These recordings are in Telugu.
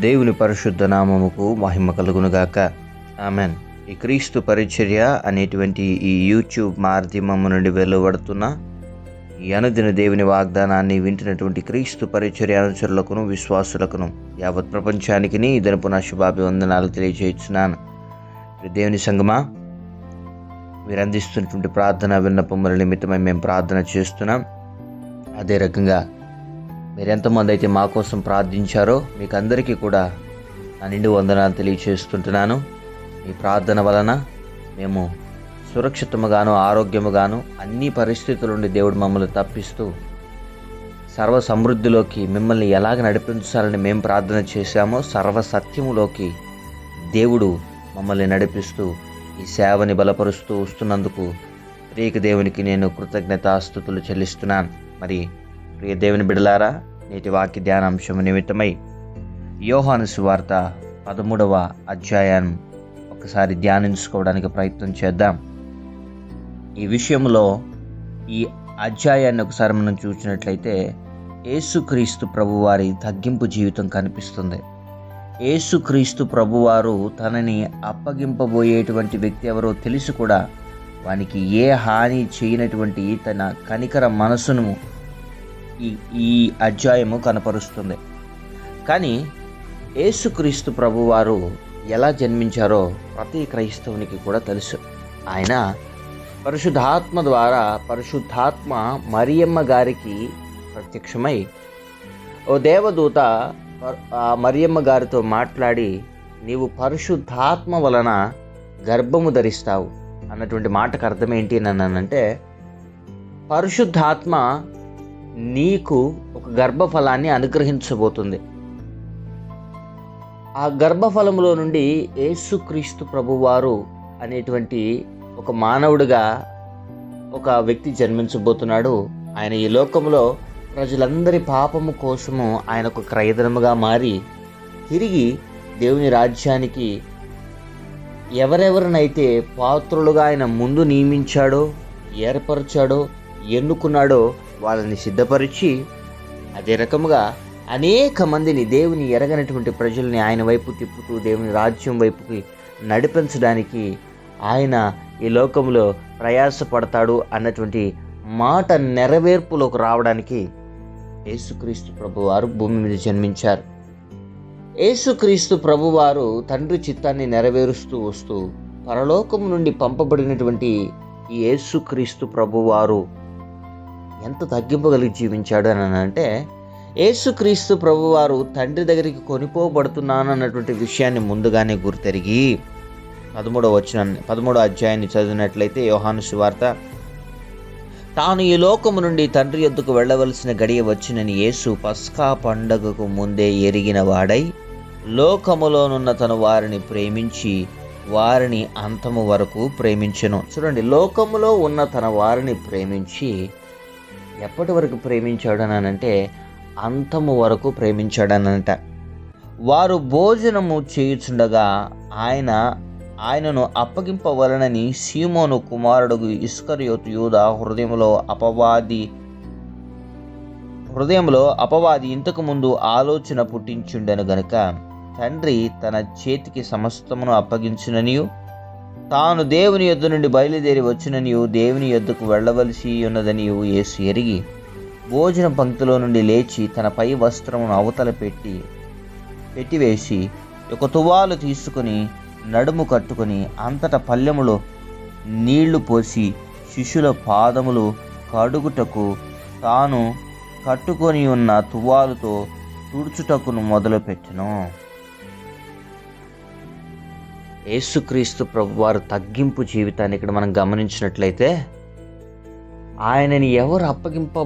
దేవుని పరిశుద్ధ నామముకు మహిమ కలుగునుగాక. ఆమెన్. ఈ క్రీస్తు పరిచర్య అనేటువంటి ఈ యూట్యూబ్ మాధ్యమము నుండి వెలువడుతున్న ఈ అనుదిన దేవుని వాగ్దానాన్ని వింటున్నటువంటి క్రీస్తు పరిచర్య అనుచరులకును విశ్వాసులకును యావత్ ప్రపంచానికి నీ దినపు నా శుభాభివందనాలు తెలియజేస్తున్నాను దేవుని సంగమా మీరు అందిస్తున్నటువంటి ప్రార్థన విన్నపముల నిమిత్తమై మేము ప్రార్థన చేస్తున్నాం. అదే రకంగా మీరెంతమంది అయితే మా కోసం ప్రార్థించారో మీకు అందరికీ కూడా నా నిండు వందనాలు తెలియచేస్తుంటున్నాను. మీ ప్రార్థన వలన మేము సురక్షితముగాను ఆరోగ్యముగాను అన్ని పరిస్థితుల నుండి దేవుడు మమ్మల్ని తప్పిస్తూ సర్వ సమృద్ధిలోకి మిమ్మల్ని ఎలాగ నడిపించాలని మేము ప్రార్థన చేశామో సర్వ సత్యములోకి దేవుడు మమ్మల్ని నడిపిస్తూ ఈ సేవని బలపరుస్తూ వస్తున్నందుకు ప్రియక దేవునికి నేను కృతజ్ఞతాస్థుతులు చెల్లిస్తున్నాను. మరి ప్రియ దేవుని బిడలారా నేటి వాక్య ధ్యానాంశం నిమిత్తమై యోహాను సువార్త పదమూడవ అధ్యాయం ఒకసారి ధ్యానించుకోవడానికి ప్రయత్నం చేద్దాం. ఈ విషయంలో ఈ అధ్యాయాన్ని ఒకసారి మనం చూసినట్లయితే యేసుక్రీస్తు ప్రభువారి తగ్గింపు జీవితం కనిపిస్తుంది. యేసుక్రీస్తు ప్రభువారు తనని అప్పగింపబోయేటువంటి వ్యక్తి ఎవరో తెలిసి కూడా వానికి ఏ హాని చేయనటువంటి తన కనికర మనసును ఈ ఈ అధ్యాయము కనపరుస్తుంది. కానీ యేసుక్రీస్తు ప్రభువారు ఎలా జన్మించారో ప్రతి క్రైస్తవునికి కూడా తెలుసు. ఆయన పరిశుద్ధాత్మ ద్వారా పరిశుద్ధాత్మ మరియమ్మ గారికి ప్రత్యక్షమై ఓ దేవదూత మరియమ్మ గారితో మాట్లాడి నీవు పరిశుద్ధాత్మ వలన గర్భము ధరిస్తావు అన్నటువంటి మాటకు అర్థం ఏంటి అంటే పరిశుద్ధాత్మ నీకు ఒక గర్భఫలాన్ని అనుగ్రహించబోతుంది. ఆ గర్భఫలములో నుండి యేసుక్రీస్తు ప్రభువారు అనేటువంటి ఒక మానవుడిగా ఒక వ్యక్తి జన్మించబోతున్నాడు. ఆయన ఈ లోకంలో ప్రజలందరి పాపము కోసము ఆయన ఒక క్రయధనముగా మారి తిరిగి దేవుని రాజ్యానికి ఎవరెవరినైతే పాత్రులుగా ఆయన ముందు నియమించాడో ఏర్పరిచాడో ఎన్నుకున్నాడో వాళ్ళని సిద్ధపరిచి అదే రకముగా అనేక మందిని దేవుని ఎరగనటువంటి ప్రజల్ని ఆయన వైపు తిప్పుతూ దేవుని రాజ్యం వైపుకి నడిపించడానికి ఆయన ఈ లోకంలో ప్రయాసపడతాడు అన్నటువంటి మాట నెరవేర్పులోకి రావడానికి యేసుక్రీస్తు ప్రభువారు భూమి మీద జన్మించారు. యేసుక్రీస్తు ప్రభువారు తండ్రి చిత్తాన్ని నెరవేరుస్తూ వస్తూ పరలోకం నుండి పంపబడినటువంటి ఈ యేసుక్రీస్తు ప్రభువారు ఎంత తగ్గింపగలిగి జీవించాడు అని అంటే యేసుక్రీస్తు ప్రభువారు తండ్రి దగ్గరికి కొనిపోబడుతున్నాను అన్నటువంటి విషయాన్ని ముందుగానే గుర్తెరిగి పదమూడవ వచ్చిన పదమూడవ అధ్యాయాన్ని చదివినట్లయితే యోహాను సువార్త తాను ఈ లోకము నుండి తండ్రి యొద్దకు వెళ్ళవలసిన గడియ వచ్చినని యేసు పస్కా పండగకు ముందే ఎరిగిన వాడై లోకములోనున్న తను వారిని ప్రేమించి వారిని అంతము వరకు ప్రేమించను. చూడండి లోకములో ఉన్న తన వారిని ప్రేమించి ఎప్పటి వరకు ప్రేమించాడనంటే అంతము వరకు ప్రేమించాడనంట. వారు భోజనము చేయుచుండగా ఆయన ఆయనను అప్పగింపవలనని సీమోను కుమారుడు ఇస్కరియోతు యూద హృదయంలో అపవాది హృదయంలో అపవాది ఇంతకు ముందు ఆలోచన పుట్టించుండెను గనుక తండ్రి తన చేతికి సమస్తమును అప్పగించుననియు తాను దేవుని యొద్ద నుండి బయలుదేరి వచ్చిననియు దేవుని యొద్దకు వెళ్ళవలసి ఉన్నదనియు యేసు ఎరిగి భోజన పంక్తిలో నుండి లేచి తన పై వస్త్రమును అవతల పెట్టి పెట్టివేసి ఒక తువాలు తీసుకుని నడుము కట్టుకుని అంతటా పల్లెములో నీళ్ళు పోసి శిష్యుల పాదములు కడుగుటకు తాను కట్టుకొని ఉన్న తువాలుతో తుడుచుటకును మొదలుపెట్టెను. యేసుక్రీస్తు ప్రభు వారు తగ్గింపు జీవితాన్ని ఇక్కడ మనం గమనించినట్లయితే ఆయనని ఎవరు అప్పగింప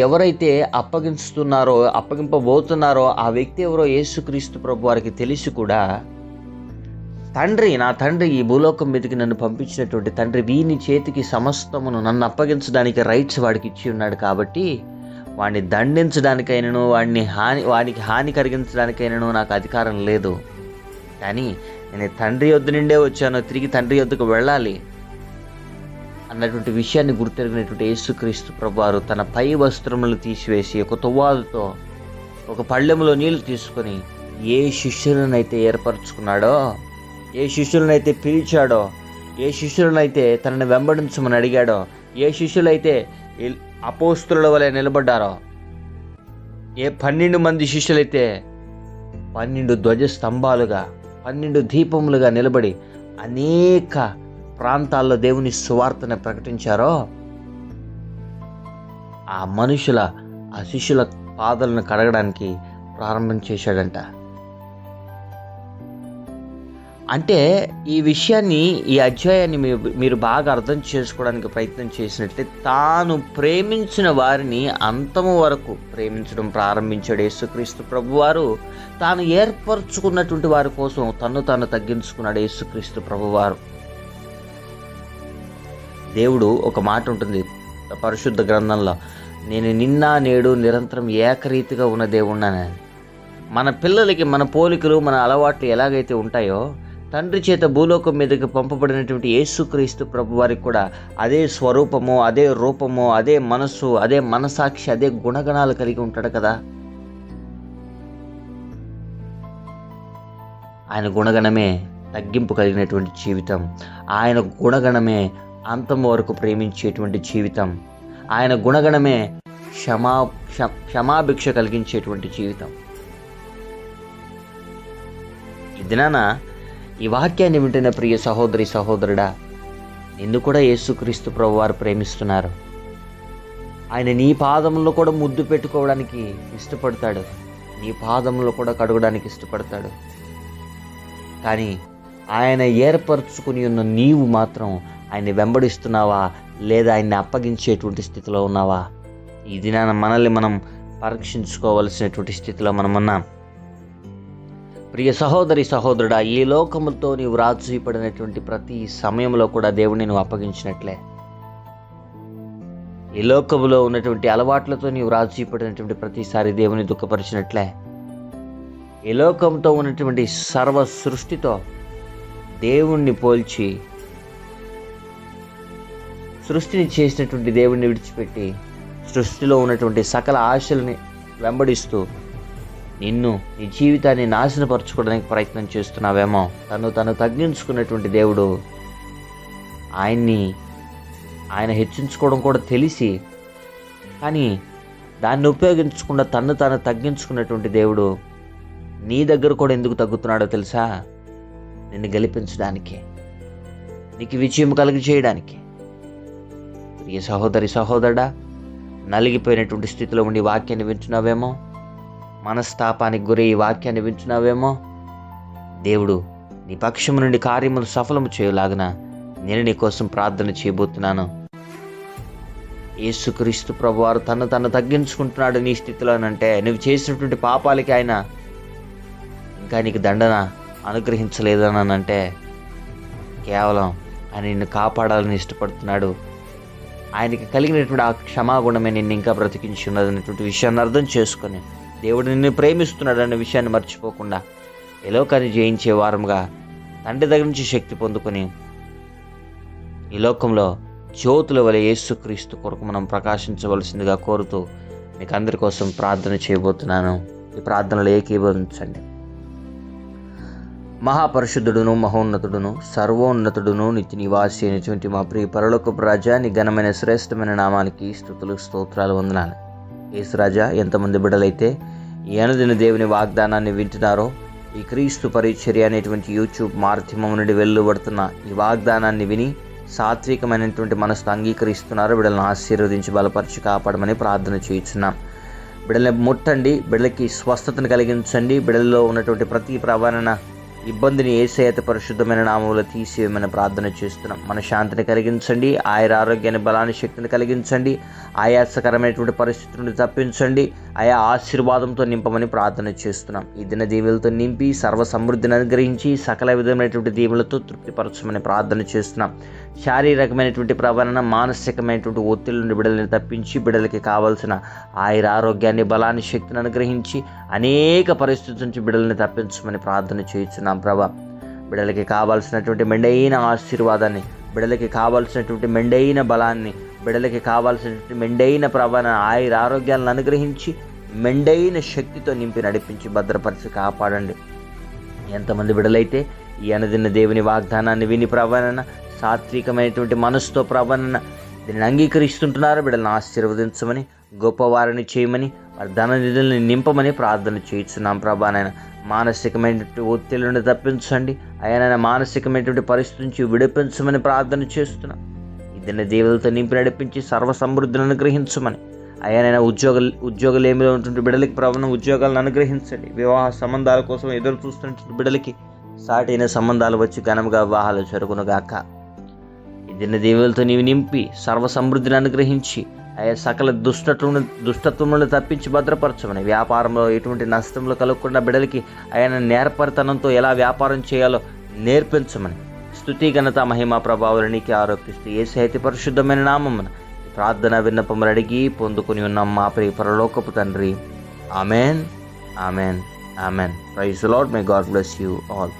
ఎవరైతే అప్పగించుతున్నారో అప్పగింపబోతున్నారో ఆ వ్యక్తి ఎవరో యేసుక్రీస్తు ప్రభు వారికి తెలిసి కూడా తండ్రి నా తండ్రి ఈ భూలోకం మీదకి నన్ను పంపించినటువంటి తండ్రి వీని చేతికి సమస్తమును నన్ను అప్పగించడానికి రైట్స్ వాడికి ఇచ్చి ఉన్నాడు కాబట్టి వాడిని దండించడానికైనను వాడిని హాని వాడికి హాని కలిగించడానికైనను నాకు అధికారం లేదు. కానీ నేను తండ్రి యొద్ద నుండే వచ్చాను తిరిగి తండ్రి యొద్దకు వెళ్ళాలి అన్నటువంటి విషయాన్ని గుర్తెరిగినటువంటి యేసుక్రీస్తు ప్రభువారు తన పై వస్త్రములు తీసివేసి ఒక తువ్వాదుతో ఒక పళ్ళెములో నీళ్ళు తీసుకొని ఏ శిష్యులనైతే ఏర్పరచుకున్నాడో ఏ శిష్యులనైతే పిలిచాడో ఏ శిష్యులనైతే తనని వెంబడించమని అడిగాడో ఏ శిష్యులైతే అపోస్తుల వలె నిలబడ్డారో ఏ పన్నెండు మంది శిష్యులైతే పన్నెండు ధ్వజ స్తంభాలుగా పన్నెండు దీపములుగా నిలబడి అనేక ప్రాంతాల్లో దేవుని సువార్తను ప్రకటించారో ఆ మనుషుల ఆ శిష్యుల పాదలను కడగడానికి ప్రారంభం చేశాడంట. అంటే ఈ విషయాన్ని ఈ అధ్యాయాన్ని మీరు మీరు బాగా అర్థం చేసుకోవడానికి ప్రయత్నం చేసినట్లే తాను ప్రేమించిన వారిని అంతము వరకు ప్రేమించడం ప్రారంభించాడు యేసుక్రీస్తు ప్రభువారు. తాను ఏర్పరచుకున్నటువంటి వారి కోసం తను తాను తగ్గించుకున్నాడు యేసుక్రీస్తు ప్రభువారు. దేవుడు ఒక మాట ఉంటుంది పరిశుద్ధ గ్రంథంలో నేను నిన్న నేడు నిరంతరం ఏకరీతిగా ఉన్న దేవుణ్ణని. మన పిల్లలకి మన పోలికలు మన అలవాట్లు ఎలాగైతే ఉంటాయో తండ్రి చేత భూలోకం మీదకి పంపబడినటువంటి యేసుక్రీస్తు ప్రభు వారికి కూడా అదే స్వరూపము అదే రూపము అదే మనస్సు అదే మనసాక్షి అదే గుణగణాలు కలిగి ఉంటాడు కదా. ఆయన గుణగణమే తగ్గింపు కలిగినటువంటి జీవితం. ఆయన గుణగణమే అంతం వరకు ప్రేమించేటువంటి జీవితం. ఆయన గుణగణమే క్షమా క్షమాభిక్ష కలిగించేటువంటి జీవితం. ఈ దినాన ఈ వాక్యాన్ని వింటున్న ప్రియ సహోదరి సహోదరుడా నిన్ను కూడా యేసుక్రీస్తు ప్రభు వారు ప్రేమిస్తున్నారు. ఆయన నీ పాదంలో కూడా ముద్దు పెట్టుకోవడానికి ఇష్టపడతాడు. నీ పాదంలో కూడా కడగడానికి ఇష్టపడతాడు. కానీ ఆయన ఏర్పరచుకుని ఉన్న నీవు మాత్రం ఆయన్ని వెంబడిస్తున్నావా? లేదా ఆయన్ని అప్పగించేటువంటి స్థితిలో ఉన్నావా? ఈ దినాన మనల్ని మనం పరీక్షించుకోవలసినటువంటి స్థితిలో మనం ఉన్నాం ప్రియ సహోదరి సహోదరుడా ఈ లోకముతో నీవు రాజుపడినటువంటి ప్రతి సమయంలో కూడా దేవుని నువ్వు అప్పగించినట్లే. ఈ లోకములో ఉన్నటువంటి అలవాట్లతో నీవు రాజుపడినటువంటి ప్రతిసారి దేవుని దుఃఖపరిచినట్లే. ఈ లోకంతో ఉన్నటువంటి సర్వ సృష్టితో దేవుణ్ణి పోల్చి సృష్టిని చేసినటువంటి దేవుణ్ణి విడిచిపెట్టి సృష్టిలో ఉన్నటువంటి సకల ఆశల్ని వెంబడిస్తూ నిన్ను నీ జీవితాన్ని నాశనపరచుకోవడానికి ప్రయత్నం చేస్తున్నావేమో. తను తను తగ్గించుకున్నటువంటి దేవుడు ఆయన్ని ఆయన హెచ్చించుకోవడం కూడా తెలిసి కానీ దాన్ని ఉపయోగించకుండా తను తాను తగ్గించుకున్నటువంటి దేవుడు నీ దగ్గర కూడా ఎందుకు తగ్గుతున్నాడో తెలుసా? నిన్ను గెలిపించడానికి నీకు విజయం కలిగి చేయడానికి ప్రియ సహోదరి సహోదరుడా నలిగిపోయినటువంటి స్థితిలో ఉండి వాక్యాన్ని వింటున్నావేమో? మనస్తాపానికి గురి ఈ వాక్యాన్ని వింటున్నావేమో? దేవుడు నీ పక్షము నుండి కార్యములు సఫలము చేయలాగిన నేను నీ కోసం ప్రార్థన చేయబోతున్నాను. యేసుక్రీస్తు ప్రభువారు తను తను తగ్గించుకుంటున్నాడు నీ స్థితిలోనంటే నువ్వు చేసినటువంటి పాపాలకి ఆయన ఇంకా నీకు దండన అనుగ్రహించలేదనంటే కేవలం ఆయన నిన్ను కాపాడాలని ఇష్టపడుతున్నాడు. ఆయనకి కలిగినటువంటి ఆ క్షమాగుణమే నిన్ను ఇంకా బ్రతికించి ఉన్నదనేటువంటి విషయాన్ని అర్థం చేసుకొని దేవుడు నిన్ను ప్రేమిస్తున్నాడు అనే విషయాన్ని మర్చిపోకుండా ఈ లోకాన్ని జయించే వారముగా తండ్రి దగ్గర నుంచి శక్తి పొందుకొని ఈ లోకంలో జ్యోతుల వలె యేసుక్రీస్తు కొరకు మనం ప్రకాశించవలసిందిగా కోరుతూ మీకు అందరి కోసం ప్రార్థన చేయబోతున్నాను. ఈ ప్రార్థనలు ఏకీభవించండి. మహాపరిశుద్ధుడును మహోన్నతుడును సర్వోన్నతుడును నిత్య నివాసి అయినటువంటి మా ప్రియ పరలోకపు రాజాని ఘనమైన శ్రేష్టమైన నామానికి స్థుతులు స్తోత్రాలు వందనాలు. యేసు ఎంతమంది బిడ్డలైతే ఏనదిన దేవుని వాగ్దానాన్ని వింటున్నారో ఈ క్రీస్తు పరిచర్య అనేటువంటి యూట్యూబ్ మాధ్యమం నుండి వెలువడుతున్న ఈ వాగ్దానాన్ని విని సాత్వికమైనటువంటి మనసును అంగీకరిస్తున్నారు. బిడ్డలను ఆశీర్వదించి బలపరిచి కాపాడమని ప్రార్థన చేయించున్నాం. బిడ్డల్ని ముట్టండి. బిడ్డలకి స్వస్థతను కలిగించండి. బిడ్డల్లో ఉన్నటువంటి ప్రతి ప్రవణన ఇబ్బందిని ఏసేత పరిశుద్ధమైన నామంలో తీసివేయమని ప్రార్థన చేస్తున్నాం. మన శాంతిని కలిగించండి ఆయన ఆరోగ్యాన్ని బలాన్ని శక్తిని కలిగించండి ఆయాసకరమైనటువంటి పరిస్థితి నుండి తప్పించండి ఆయా ఆశీర్వాదంతో నింపమని ప్రార్థన చేస్తున్నాం. ఈ దిన దీవులతో నింపి సర్వ సమృద్ధిని అనుగ్రహించి సకల విధమైనటువంటి దీవులతో తృప్తిపరచమని ప్రార్థన చేస్తున్నాం. శారీరకమైనటువంటి ప్రవరణ మానసికమైనటువంటి ఒత్తిడి నుండి బిడ్డలని తప్పించి బిడ్డలకి కావాల్సిన ఆయుర ఆరోగ్యాన్ని బలాన్ని శక్తిని అనుగ్రహించి అనేక పరిస్థితుల నుంచి బిడ్డలని తప్పించమని ప్రార్థన చేయించున్నాం ప్రభా. బిడ్డలకి కావాల్సినటువంటి మెండైన ఆశీర్వాదాన్ని బిడ్డలకి కావాల్సినటువంటి మెండైన బలాన్ని బిడ్డలకి కావాల్సినటువంటి మెండైన ప్రభాన ఆయుర ఆరోగ్యాలను అనుగ్రహించి మెండైన శక్తితో నింపి నడిపించి భద్రపరిచి కాపాడండి. ఎంతమంది బిడలైతే ఈ అనుదిన దేవుని వాగ్దానాన్ని విని ప్రవణన సాత్వికమైనటువంటి మనసుతో ప్రవణన దీనిని అంగీకరిస్తుంటున్నారు బిడ్డలను ఆశీర్వదించమని గొప్పవారిని చేయమని ధన నిధుల్ని నింపమని ప్రార్థన చేయించున్నాం ప్రభానైనా మానసికమైనటువంటి ఒత్తిడి నుండి తప్పించండి ఆయన మానసికమైనటువంటి పరిస్థితి నుంచి విడిపించమని ప్రార్థన చేస్తున్నాం. ఇద్దరిని దేవులతో నింపి నడిపించి సర్వ సమృద్ధిని అనుగ్రహించమని ఆయన ఉద్యోగ ఉద్యోగాలు ఏమిలో ఉంటుంటే బిడ్డలకి ప్రభావం ఉద్యోగాలను అనుగ్రహించండి. వివాహ సంబంధాల కోసం ఎదురు చూస్తున్నటువంటి బిడ్డలకి సాటైన సంబంధాలు వచ్చి ఘనంగా వివాహాలు జరుగునుగాక. ఇద్దరిని దేవులతో నీవు నింపి సర్వ సమృద్ధిని అనుగ్రహించి సకల దుష్టత్వం దుష్టత్వం నుండి తప్పించి భద్రపరచమని. వ్యాపారంలో ఎటువంటి నష్టంలో కలగకుండా బిడ్డలకి ఆయన నేర్పరితనంతో ఎలా వ్యాపారం చేయాలో నేర్పించమని. స్థుతి ఘనత మహిమ ప్రభావాలనికి ఆరోపిస్తూ ఏ సహిత పరిశుద్ధమైన నామమున ప్రార్థన విన్నపములు అడిగి పొందుకుని ఉన్నాం మా ప్రియ పరలోకపు తండ్రి. Amen. Amen. Amen. Praise lord may God bless you all.